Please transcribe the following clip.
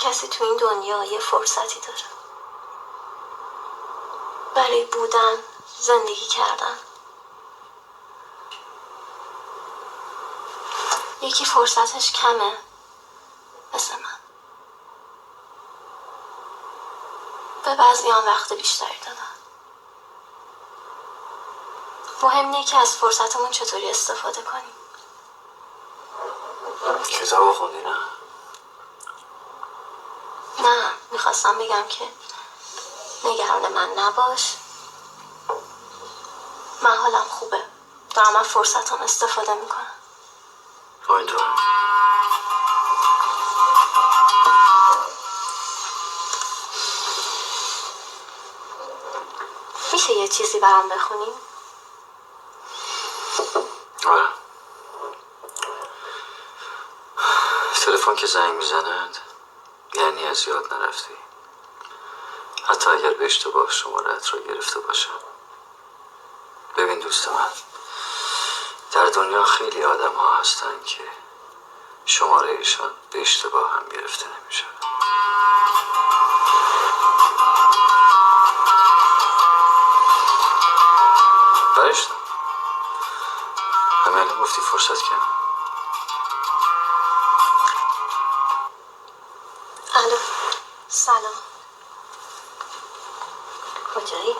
کسی تو این دنیا یه فرصتی داره. برای بودن زندگی کردن. یکی فرصتش کمه مثل من. به بعضی هم وقت بیشتری دادن. مهم اینه که از فرصتمون چطوری استفاده کنیم. کتاب خوندی نه؟ نه می‌خواستم بگم که نگران من نباش. من حالم خوبه. دارم از فرصتم استفاده می‌کنم. امیدوارم. میشه یه چیزی برام بخونیم آره. تلفن که زنگ می‌زند. یعنی از یاد نرفتی. حتی اگر به اشتباه شمارت را گرفته باشم. ببین دوست من در دنیا خیلی آدم ها هستن که شماره ایشان به اشتباه هم گرفته نمیشه برشتم همه گفتی فرصت کردم. الو سلام کجایی؟